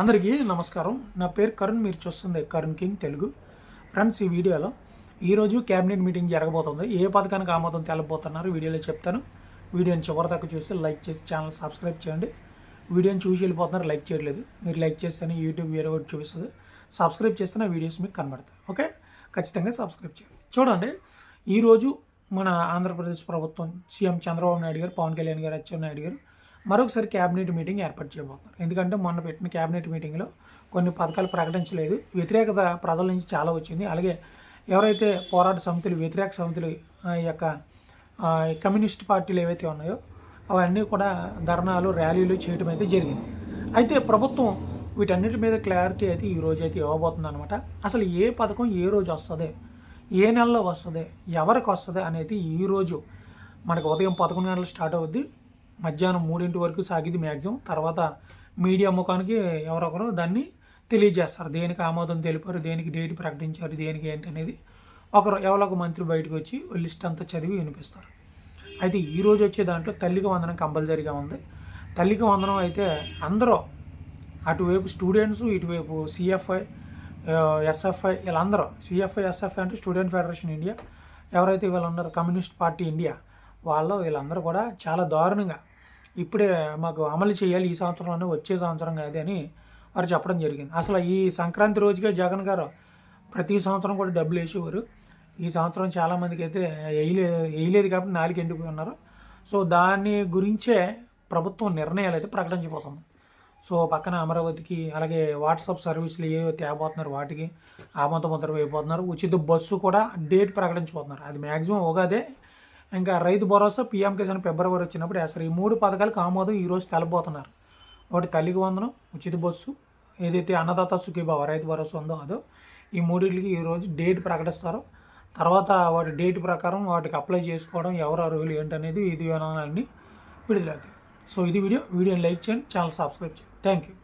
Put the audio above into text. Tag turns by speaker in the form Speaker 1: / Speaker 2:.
Speaker 1: అందరికీ నమస్కారం. నా పేరు కరుణ్ మీరు చూస్తుంది కరుణ్ కింగ్ తెలుగు. ఫ్రెండ్స్ ఈ వీడియోలో ఈరోజు క్యాబినెట్ మీటింగ్ జరగబోతుంది. ఏ పథకానికి ఆమోదం తెలబోతున్నారు వీడియోలో చెప్తాను. వీడియోని చివరిదాకా చూసి లైక్ చేసి ఛానల్ సబ్స్క్రైబ్ చేయండి. వీడియోని చూసి వెళ్ళిపోతున్నారు లైక్ చేయట్లేదు. మీరు లైక్ చేస్తేనే యూట్యూబ్ వేరే ఒకటి చూపిస్తుంది. సబ్స్క్రైబ్ చేస్తే నా వీడియోస్ మీకు కనబడతాయి. ఓకే? ఖచ్చితంగా సబ్స్క్రైబ్ చేయండి. చూడండి ఈరోజు మన ఆంధ్రప్రదేశ్ ప్రభుత్వం సీఎం చంద్రబాబు నాయుడు గారు పవన్ కళ్యాణ్ గారు అచ్చెన్నాయుడు గారు మరొకసారి క్యాబినెట్ మీటింగ్ ఏర్పాటు చేయబోతున్నారు. ఎందుకంటే మొన్న పెట్టిన క్యాబినెట్ మీటింగ్లో కొన్ని పథకాలు ప్రకటించలేదు. వ్యతిరేకత ప్రజల నుంచి చాలా వచ్చింది. అలాగే ఎవరైతే పోరాట సమితులు వ్యతిరేక సమితులు ఆ యొక్క కమ్యూనిస్ట్ పార్టీలు ఏవైతే ఉన్నాయో అవన్నీ కూడా ధర్నాలు ర్యాలీలు చేయడం అయితే జరిగింది. అయితే ప్రభుత్వం వీటన్నిటి మీద క్లారిటీ అయితే ఈ రోజు అయితే ఇవ్వబోతుంది అనమాట అసలు ఏ పథకం ఏ రోజు వస్తుంది? ఏ నెలలో వస్తుంది? ఎవరికి వస్తుంది? అనేది ఈ రోజు మనకు ఉదయం పదకొండు గంటలు స్టార్ట్ అవుద్ది. మధ్యాహ్నం మూడింటి వరకు సాగింది మ్యాక్సిమం. తర్వాత మీడియా ముఖానికి ఎవరొకరు దాన్ని తెలియజేస్తారు. దేనికి ఆమోదం తెలిపారు దేనికి డేట్ ప్రకటించారు దేనికి ఏంటి అనేది ఒకరు ఎవరో ఒక మంత్రి బయటకు వచ్చి లిస్ట్ అంతా చదివి వినిపిస్తారు. అయితే ఈరోజు వచ్చే దాంట్లో తల్లికి వందనం కంపల్సరీగా ఉంది. తల్లికి వందనం అయితే అందరూ అటువైపు స్టూడెంట్స్ ఇటువైపు సిఎఫ్ఐ ఎస్ఎఫ్ఐ వీళ్ళందరూ సిఎఫ్ఐ ఎస్ఎఫ్ఐ అంటే స్టూడెంట్ ఫెడరేషన్ ఇండియా. ఎవరైతే వీళ్ళు ఉన్నారో కమ్యూనిస్ట్ పార్టీ ఇండియా వాళ్ళు వీళ్ళందరూ కూడా చాలా దారుణంగా ఇప్పుడే మాకు అమలు చేయాలి ఈ సంవత్సరంలోనే వచ్చే సంవత్సరం కాదు అని వారు చెప్పడం జరిగింది. అసలు ఈ సంక్రాంతి రోజుకే జగన్ గారు ప్రతి సంవత్సరం కూడా డబ్బులు వేసేవారు. ఈ సంవత్సరం చాలామందికి అయితే వేయలేదు వేయలేదు కాబట్టి నాలుగు ఎండిపోయి ఉన్నారు సో దాని గురించే ప్రభుత్వం నిర్ణయాలు అయితే ప్రకటించిపోతుంది సో పక్కన అమరావతికి అలాగే వాట్సాప్ సర్వీసులు ఏవో తేబోతున్నారు వాటికి ఆమోద ముద్ర వేయబోతున్నారు. ఉచిత బస్సు కూడా డేట్ ప్రకటించబోతున్నారు. అది మ్యాక్సిమం ఒకదే ఇంకా రైతు భరోసా పీఎం కిసాన్ ఫిబ్రవరి వచ్చినప్పుడు వేస్తారు ఈ మూడు పథకాలకు ఆమోదం ఈరోజు తెలబోతున్నారు. ఒకటి తల్లికి వందనం ఉచిత బస్సు ఏదైతే అన్నదాత సుఖీభావ రైతు భరోసా ఉందో అదో ఈ మూడింటికి ఈరోజు డేట్ ప్రకటిస్తారు. తర్వాత వాటి డేట్ ప్రకారం వాటికి అప్లై చేసుకోవడం ఎవరు అర్హులు ఏంటనేది ఇది విధానాలన్నీ విడుదలవుతాయి సో ఇది వీడియో వీడియోని లైక్ చేయండి ఛానల్ సబ్స్క్రైబ్ చేయండి. Thank you.